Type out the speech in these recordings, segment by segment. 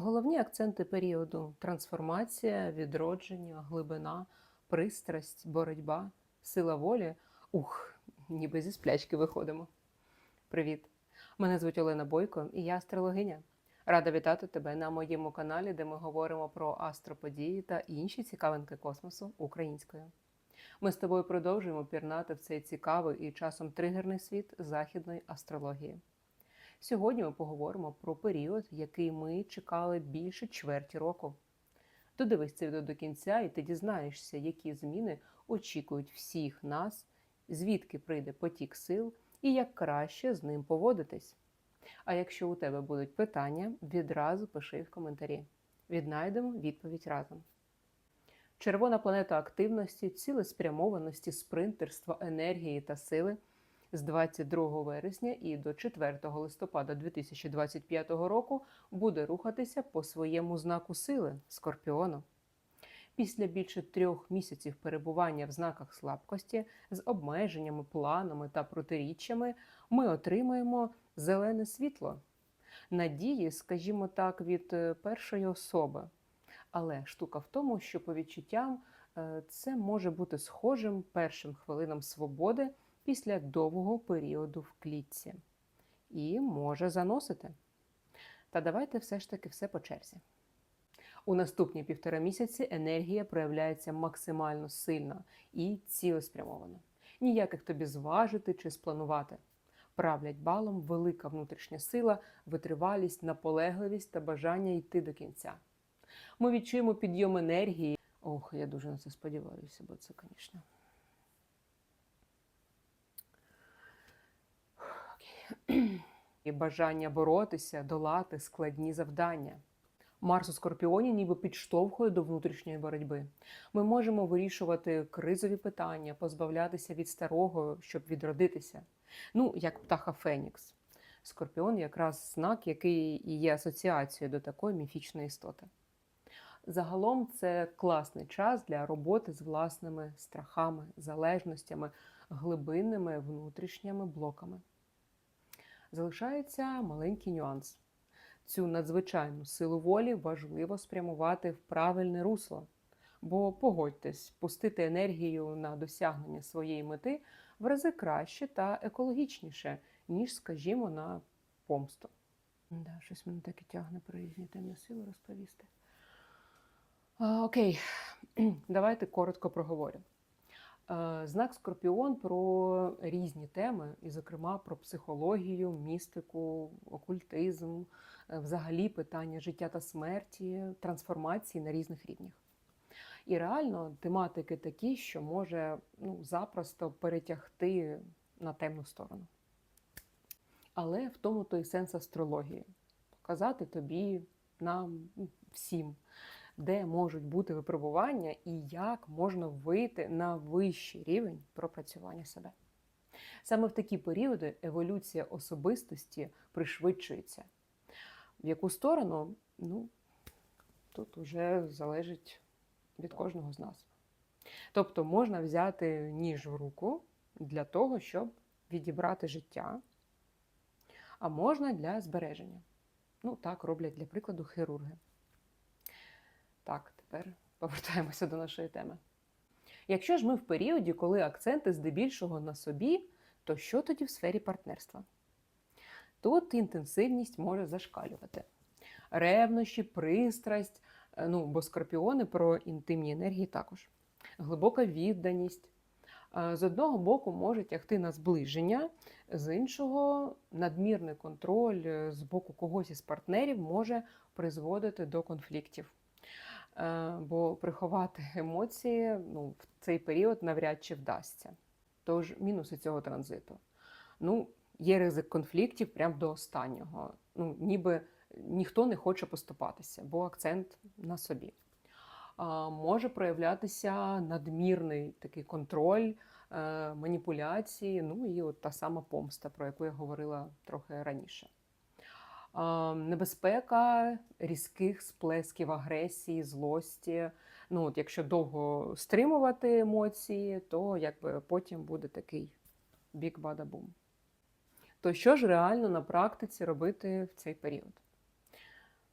Головні акценти періоду трансформація, відродження, глибина, пристрасть, боротьба, сила волі. Ух, ніби зі сплячки виходимо. Привіт! Мене звуть Олена Бойко і я астрологиня. Рада вітати тебе на моєму каналі, де ми говоримо про астроподії та інші цікавинки космосу українською. Ми з тобою продовжуємо пірнати в цей цікавий і часом тригерний світ західної астрології. Сьогодні ми поговоримо про період, який ми чекали більше чверті року. Додивись це відео до кінця, і ти дізнаєшся, які зміни очікують всіх нас, звідки прийде потік сил і як краще з ним поводитись. А якщо у тебе будуть питання, відразу пиши в коментарі. Віднайдемо відповідь разом. Червона планета активності, цілеспрямованості, спринтерства, енергії та сили з 22 вересня і до 4 листопада 2025 року буде рухатися по своєму знаку сили Скорпіону. Після більше трьох місяців перебування в знаках слабкості з обмеженнями, планами та протиріччями ми отримаємо зелене світло. Надії, скажімо так, від е, першої особи. Але штука в тому, що по відчуттям е, це може бути схожим першим хвилинам свободи після довгого періоду в клітці. І може заносити. Та давайте все ж таки все по черзі. У наступні півтора місяці енергія проявляється максимально сильно і цілеспрямовано. Ніяких тобі зважити чи спланувати. Правлять балом велика внутрішня сила, витривалість, наполегливість та бажання йти до кінця. Ми відчуємо підйом енергії. Ох, я дуже на це сподіваюся, бо це, звісно. І бажання боротися, долати складні завдання. Марс у Скорпіоні ніби підштовхує до внутрішньої боротьби. Ми можемо вирішувати кризові питання, позбавлятися від старого, щоб відродитися. Ну, як птаха Фенікс. Скорпіон якраз знак, який і є асоціацією до такої міфічної істоти. Загалом це класний час для роботи з власними страхами, залежностями, глибинними внутрішніми блоками. Залишається маленький нюанс. Цю надзвичайну силу волі важливо спрямувати в правильне русло. Бо погодьтесь, пустити енергію на досягнення своєї мети в рази краще та екологічніше, ніж, скажімо, на помсту. Да, щось мене таке тягне про різні темні сили розповісти. А, окей, давайте коротко проговорю. Е, Знак Скорпіон про різні теми, і, зокрема, про психологію, містику, окультизм, е, взагалі питання життя та смерті, трансформації на різних рівнях. І реально тематики такі, що може ну, запросто перетягти на темну сторону. Але в тому той сенс астрології показати тобі, нам, всім, де можуть бути випробування і як можна вийти на вищий рівень пропрацювання себе. Саме в такі періоди еволюція особистості пришвидшується. В яку сторону, ну, тут вже залежить від кожного з нас. Тобто можна взяти ніж в руку для того, щоб відібрати життя, а можна для збереження. Ну, так роблять, для прикладу, хірурги. Так, тепер повертаємося до нашої теми. Якщо ж ми в періоді, коли акценти здебільшого на собі, то що тоді в сфері партнерства? Тут інтенсивність може зашкалювати. Ревнощі, пристрасть, е, ну, бо скорпіони про інтимні енергії також. Глибока відданість. Е, З одного боку може тягти на зближення, з іншого надмірний контроль е, з боку когось із партнерів може призводити до конфліктів. Е, Бо приховати емоції ну, в цей період навряд чи вдасться. Тож мінуси цього транзиту. Ну, є ризик конфліктів прямо до останнього. Ну, ніби ніхто не хоче поступатися, бо акцент на собі. Може проявлятися надмірний такий контроль, е, маніпуляції, ну і от та сама помста, про яку я говорила трохи раніше. Небезпека різких сплесків агресії, злості. Ну, от Якщо довго стримувати емоції, то якби потім буде такий бік-бада-бум. То що ж реально на практиці робити в цей період?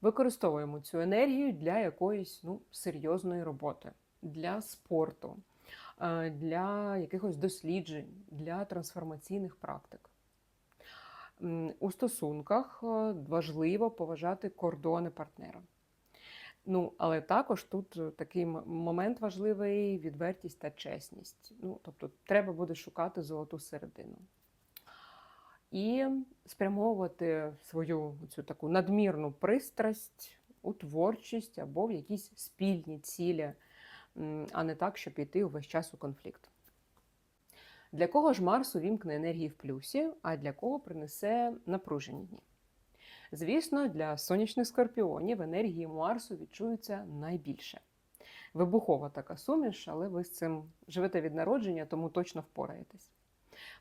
Використовуємо цю енергію для якоїсь ну, серйозної роботи, для спорту, е, для якихось досліджень, для трансформаційних практик. У стосунках е, важливо поважати кордони партнера. Ну, але також тут е, такий момент важливий відвертість та чесність. Ну, тобто, треба буде шукати золоту середину. І спрямовувати свою цю таку надмірну пристрасть у творчість або в якісь спільні цілі, а не так, щоб йти увесь час у конфлікт. Для кого ж Марс увімкне енергії в плюсі, а для кого принесе напружені дні? Звісно, для сонячних скорпіонів енергії Марсу відчуються найбільше. Вибухова така суміш, але ви з цим живете від народження, тому точно впораєтесь.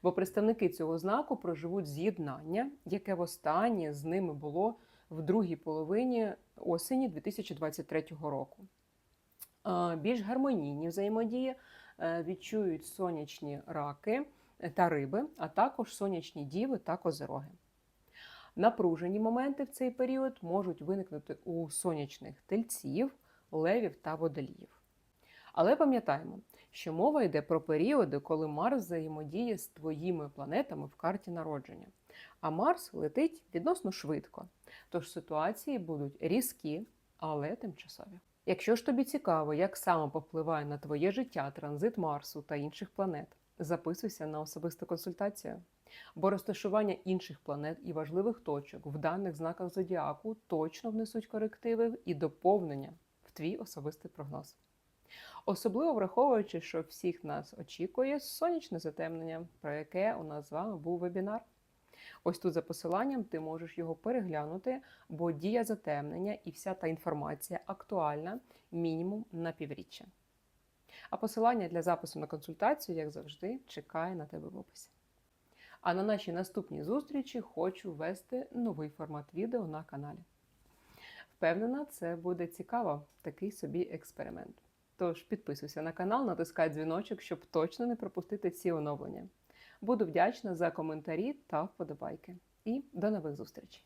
Бо представники цього знаку проживуть з'єднання, яке востаннє з ними було в другій половині осені 2023 року. Більш гармонійні взаємодії відчують сонячні раки та риби, а також сонячні діви та козироги. Напружені моменти в цей період можуть виникнути у сонячних тельців, левів та водоліїв. Але пам'ятаємо, що мова йде про періоди, коли Марс взаємодіє з твоїми планетами в карті народження. А Марс летить відносно швидко, тож ситуації будуть різкі, але тимчасові. Якщо ж тобі цікаво, як саме повпливає на твоє життя транзит Марсу та інших планет, записуйся на особисту консультацію. Бо розташування інших планет і важливих точок в даних знаках зодіаку точно внесуть корективи і доповнення в твій особистий прогноз. Особливо враховуючи, що всіх нас очікує сонячне затемнення, про яке у нас з вами був вебінар. Ось тут за посиланням ти можеш його переглянути, бо дія затемнення і вся та інформація актуальна мінімум на півріччя. А посилання для запису на консультацію, як завжди, чекає на тебе в описі. А на нашій наступній зустрічі хочу ввести новий формат відео на каналі. Впевнена, це буде цікаво, такий собі експеримент. Тож підписуйся на канал, натискай дзвіночок, щоб точно не пропустити ці оновлення. Буду вдячна за коментарі та вподобайки. І до нових зустрічей!